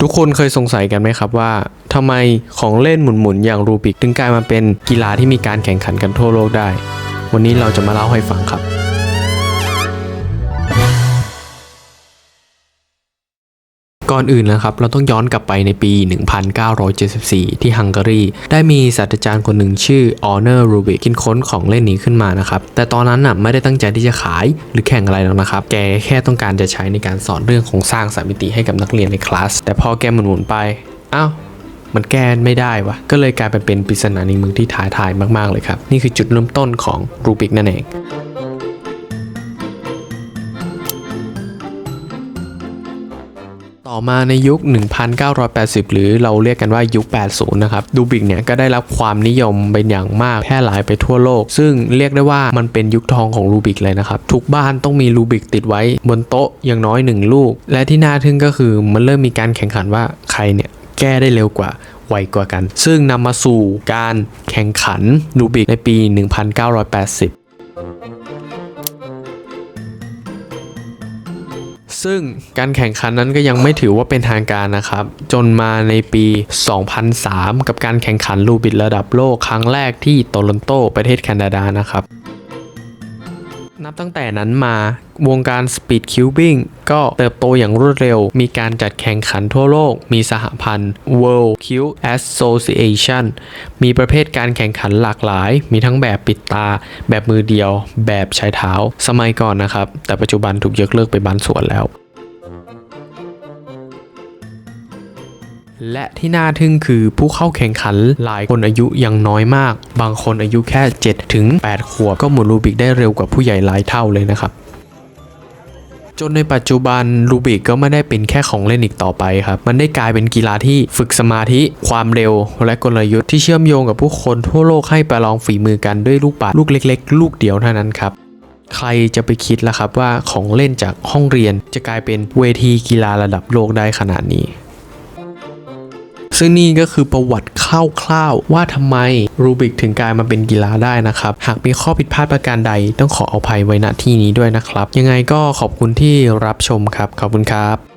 ทุกคนเคยสงสัยกันไหมครับว่าทำไมของเล่นหมุนๆ อย่างรูบิกถึงกลายมาเป็นกีฬาที่มีการแข่งขันกันทั่วโลกได้ วันนี้เราจะมาเล่าให้ฟังครับ ก่อนอื่นนะครับเราต้องย้อนกลับไปในปี 1974 ที่ฮังการี ได้มีศาสตราจารย์คนหนึ่งชื่อออเนอร์รูบิกคิดค้นของเล่นนี้ขึ้นมานะครับ แต่ตอนนั้นน่ะไม่ได้ตั้งใจที่จะขายหรือแข่งอะไรหรอกนะครับ แกแค่ต้องการจะใช้ในการสอนเรื่องของสร้างสามมิติให้กับนักเรียนในคลาส แต่พอแกหมุนๆไปอ้าวมันแก้ไม่ได้วะ ก็เลยกลายเป็นเป็นปริศนาในเมืองที่ท้าทายมากๆเลยครับ นี่คือจุดเริ่มต้นของรูบิกนั่นเอง ต่อมาในยุค 1980 หรือเราเรียกกันว่ายุค 80 นะครับ ดูบิกเนี่ยก็ได้รับความนิยมเป็นอย่างมากแพร่หลายไปทั่วโลก ซึ่งเรียกได้ว่ามันเป็นยุคทองของรูบิกเลยนะครับ ทุกบ้านต้องมีรูบิกติดไว้บนโต๊ะอย่างน้อยหนึ่งลูก และที่น่าทึ่งก็คือมันเริ่มมีการแข่งขันว่าใครเนี่ยแก้ได้เร็วกว่าไวกว่ากัน ซึ่งนำมาสู่การแข่งขันรูบิกในปี 1980 ซึ่งการแข่งขันนั้นก็ยังไม่ถือว่าเป็นทางการนะครับ จนมาในปี 2003 กับการแข่งขันลูบิดระดับโลกครั้งแรกที่โตลอนโตประเทศแคนาดานะครับ นับตั้งแต่นั้นมาวงการสปีดคิวบิ n งก็เติบโตอย่างรวดเร็ว มีการจัดแข่งขันทั่วโลก มีสหพันธ์ World Cube Association มีประเภทการแข่งขันหลากหลาย มีทั้งแบบปิดตา แบบมือเดียว แบบใช้เท้า สมัยก่อนนะครับ แต่ปัจจุบันถูกยกเลิกไปบางส่วนแล้ว และที่น่าทึ่งคือผู้เข้าแข่งขันหลายคนอายุยังน้อยมาก บางคนอายุแค่ 7 ถึง 8 ขวบ ก็หมุนรูบิกได้เร็วกว่าผู้ใหญ่หลายเท่าเลยนะครับ จนในปัจจุบันรูบิกก็ไม่ได้เป็นแค่ของเล่นอีกต่อไปครับ มันได้กลายเป็นกีฬาที่ฝึกสมาธิ ความเร็ว และกลยุทธ์ที่เชื่อมโยงกับผู้คนทั่วโลกให้ประลองฝีมือกันด้วยลูกบาศลูกเล็ก ๆ ลูกเดียวเท่านั้นครับใครจะไปคิดล่ะครับว่าของเล่นจากห้องเรียนจะกลายเป็นเวทีกีฬาระดับโลกได้ขนาดนี้ ซึ่งนี่ก็คือประวัติคร่าวๆว่าทำไมรูบิกถึงกลายมาเป็นกีฬาได้นะครับ หากมีข้อผิดพลาดประการใดต้องขออภัยไว้ณที่นี้ด้วยนะครับ ยังไงก็ขอบคุณที่รับชมครับ ขอบคุณครับ